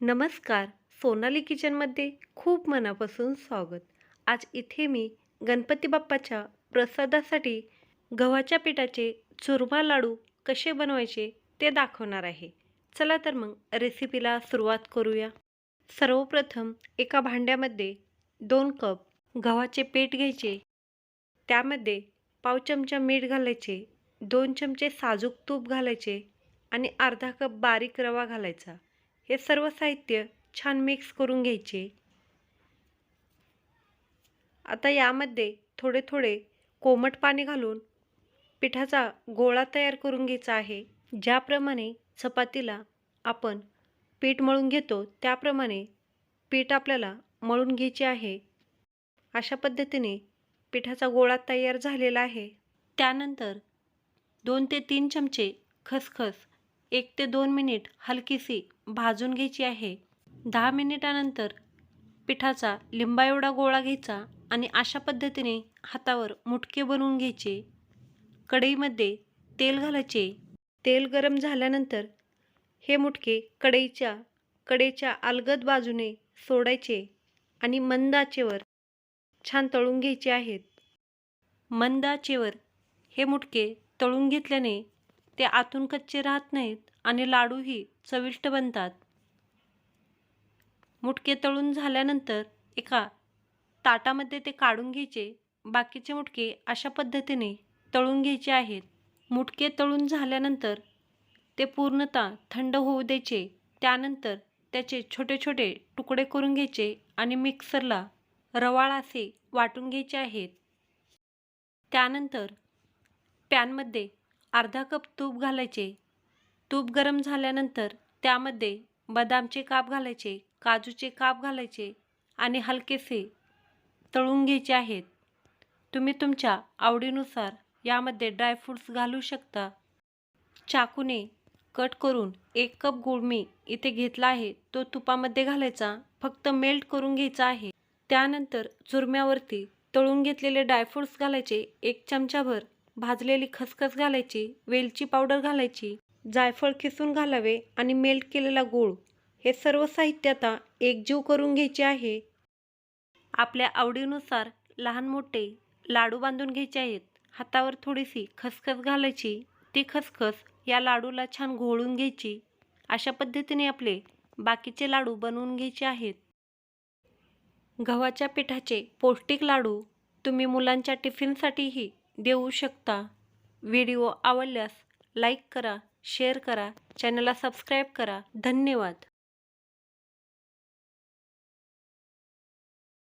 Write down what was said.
नमस्कार सोनाली किचनमध्ये खूप मनापासून स्वागत. आज इथे मी गणपती बाप्पाच्या प्रसादासाठी गव्हाच्या पिठाचे चुरमा लाडू कसे बनवायचे ते दाखवणार आहे. चला तर मग रेसिपीला सुरुवात करूया. सर्वप्रथम एका भांड्यामध्ये दोन कप गव्हाचे पीठ घ्यायचे. त्यामध्ये पाव चमचा मीठ घालायचे दोन चमचे साजूक तूप घालायचे आणि अर्धा कप बारीक रवा घालायचा. हे सर्व साहित्य छान मिक्स करून घ्यायचे. आता यामध्ये थोडे थोडे कोमट पाणी घालून पिठाचा गोळा तयार करून घ्यायचा आहे. ज्याप्रमाणे चपातीला आपण पीठ मळून घेतो त्याप्रमाणे पीठ आपल्याला मळून घ्यायचे आहे. अशा पद्धतीने पिठाचा गोळा तयार झालेला आहे. त्यानंतर दोन ते तीन चमचे खसखस एक ते दोन मिनिट हलकीशी भाजून घ्यायची आहे. दहा मिनिटानंतर पिठाचा लिंबा एवढा गोळा घ्यायचा आणि अशा पद्धतीने हातावर मुटके बनवून घ्यायचे. कढईमध्ये तेल घालायचे. तेल गरम झाल्यानंतर हे मुटके कढईच्या कडेच्या अलगद बाजूने सोडायचे आणि मंद आचेवर छान तळून घ्यायचे आहेत. मंद आचेवर हे मुटके तळून घेतल्याने ते आतून कच्चे राहत नाहीत आणि लाडूही चविष्ट बनतात. मुटके तळून झाल्यानंतर एका ताटामध्ये ते काढून घ्यायचे. बाकीचे मुटके अशा पद्धतीने तळून घ्यायचे आहेत. मुटके तळून झाल्यानंतर ते पूर्णतः थंड होऊ द्यायचे. त्यानंतर त्याचे छोटे छोटे तुकडे करून घ्यायचे आणि मिक्सरला रवाळ असे वाटून घ्यायचे आहेत. त्यानंतर पॅनमध्ये अर्धा कप तूप घालायचे. तूप गरम झाल्यानंतर त्यामध्ये बदामचे काप घालायचे काजूचे काप घालायचे आणि हलकेसे तळून घ्यायचे आहेत. तुम्ही तुमच्या आवडीनुसार यामध्ये ड्रायफ्रूट्स घालू शकता. चाकूने कट करून एक कप गूळ मी इथे घेतला आहे. तो तुपामध्ये घालायचा फक्त मेल्ट करून घ्यायचा आहे. त्यानंतर चुरम्यावरती तळून घेतलेले ड्रायफ्रूट्स घालायचे. एक चमचाभर भाजलेली खसखस घालायची वेलची पावडर घालायची जायफळ किसून घालावे आणि मेल्ट केलेला गूळ. हे सर्व साहित्य आता एकजीव करून घ्यायचे आहे. आपल्या आवडीनुसार लहान मोठे लाडू बांधून घ्यायचे आहेत. हातावर थोडीशी खसखस घालायची. ती खसखस या लाडूला छान घोळून घ्यायची. अशा पद्धतीने आपले बाकीचे लाडू बनवून घ्यायचे आहेत. गव्हाच्या पिठाचे पौष्टिक लाडू तुम्ही मुलांच्या टिफिनसाठीही देऊ शकता. व्हिडिओ आवडल्यास लाईक करा शेअर करा चॅनलला सबस्क्राईब करा. धन्यवाद.